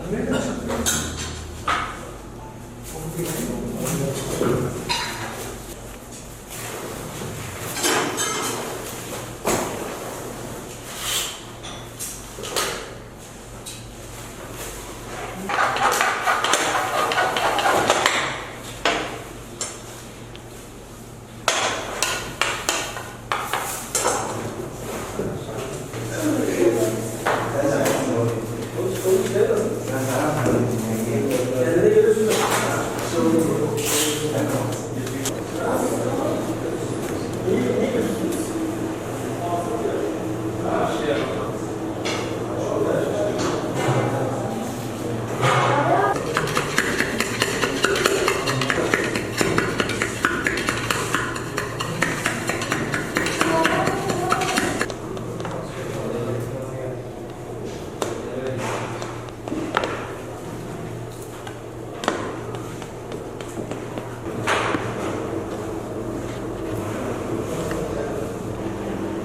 Thank you.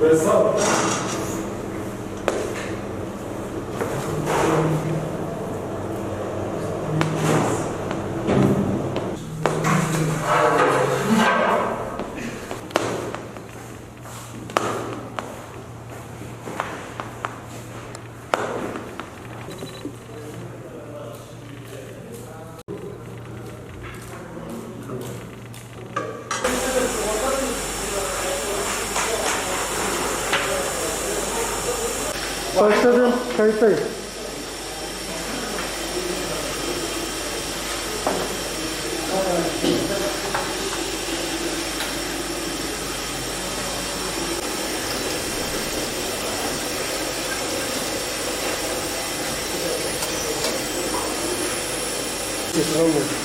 Pessoal, Başladım kayıttayım. Thank you.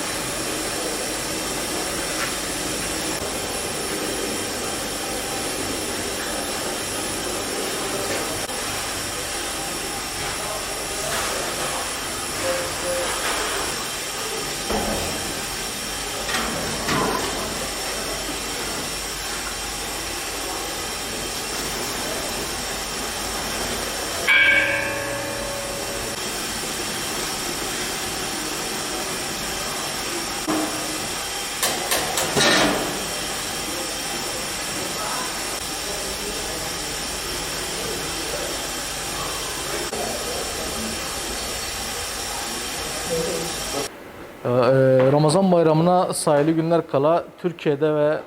Ramazan bayramına sayılı günler kala Türkiye'de ve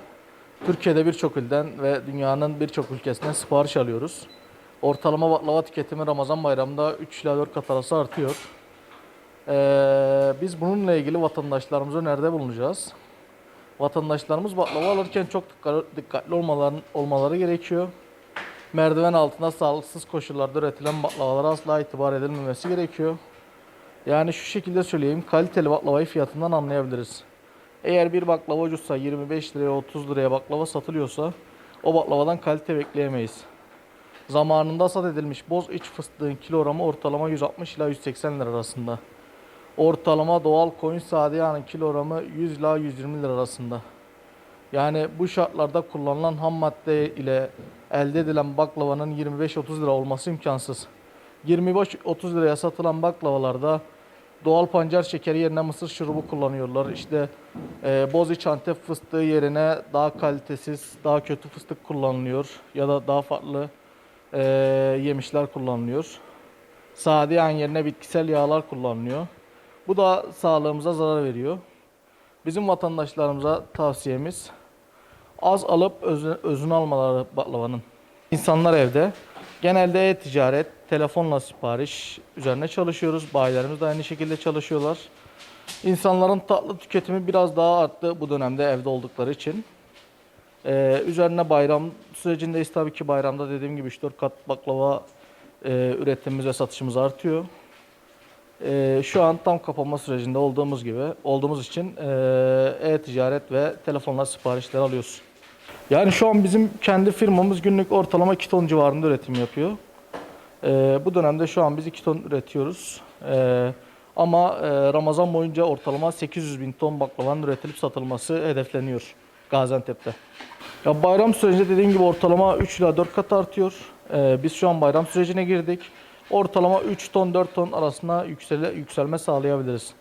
Türkiye'de birçok ilden ve dünyanın birçok ülkesinden sipariş alıyoruz. Ortalama baklava tüketimi Ramazan bayramında 3 ila 4 kat arası artıyor. Ee, biz bununla ilgili vatandaşlarımıza nerede bulunacağız? Vatandaşlarımız baklava alırken çok dikkat- dikkatli olmaları, olmaları gerekiyor. Merdiven altında sağlıksız koşullarda üretilen baklavalara asla itibar edilmemesi gerekiyor. Yani şu şekilde söyleyeyim, kaliteli baklavayı fiyatından anlayabiliriz. Eğer bir baklava ucuzsa 25 liraya 30 liraya baklava satılıyorsa o baklavadan kalite bekleyemeyiz. Zamanında sat edilmiş boz iç fıstığın kilogramı ortalama 160 ila 180 lira arasında. Ortalama doğal koyun sade yağının kilogramı 100 ila 120 lira arasında. Yani bu şartlarda kullanılan ham madde ile elde edilen baklavanın 25-30 lira olması imkansız. 25-30 liraya satılan baklavalarda doğal pancar şekeri yerine mısır şurubu kullanıyorlar. İşte e, boziç antep fıstığı yerine daha kalitesiz, daha kötü fıstık kullanılıyor ya da daha farklı e, yemişler kullanılıyor. Sade yerine bitkisel yağlar kullanılıyor. Bu da sağlığımıza zarar veriyor. Bizim vatandaşlarımıza tavsiyemiz az alıp özü- özünü almaları baklavanın. İnsanlar evde. Genelde e-ticaret, telefonla sipariş üzerine çalışıyoruz. Bayilerimiz de aynı şekilde çalışıyorlar. İnsanların tatlı tüketimi biraz daha arttı bu dönemde evde oldukları için. Ee, üzerine bayram sürecindeyiz tabii ki bayramda dediğim gibi 3-4 kat baklava e, üretimimiz ve satışımız artıyor. Ee, şu an tam kapanma sürecinde olduğumuz gibi olduğumuz için ee, e-ticaret ve telefonla siparişler alıyoruz. Yani şu an bizim kendi firmamız günlük ortalama 2 ton civarında üretim yapıyor. Ee, bu dönemde şu an biz 2 ton üretiyoruz. Ee, ama e, Ramazan boyunca ortalama 800 bin ton baklavanın üretilip satılması hedefleniyor Gaziantep'te. Ya bayram sürecinde dediğim gibi ortalama 3 ila 4 kat artıyor. Ee, biz şu an bayram sürecine girdik. Ortalama 3 ton 4 ton arasında yüksele, yükselme sağlayabiliriz.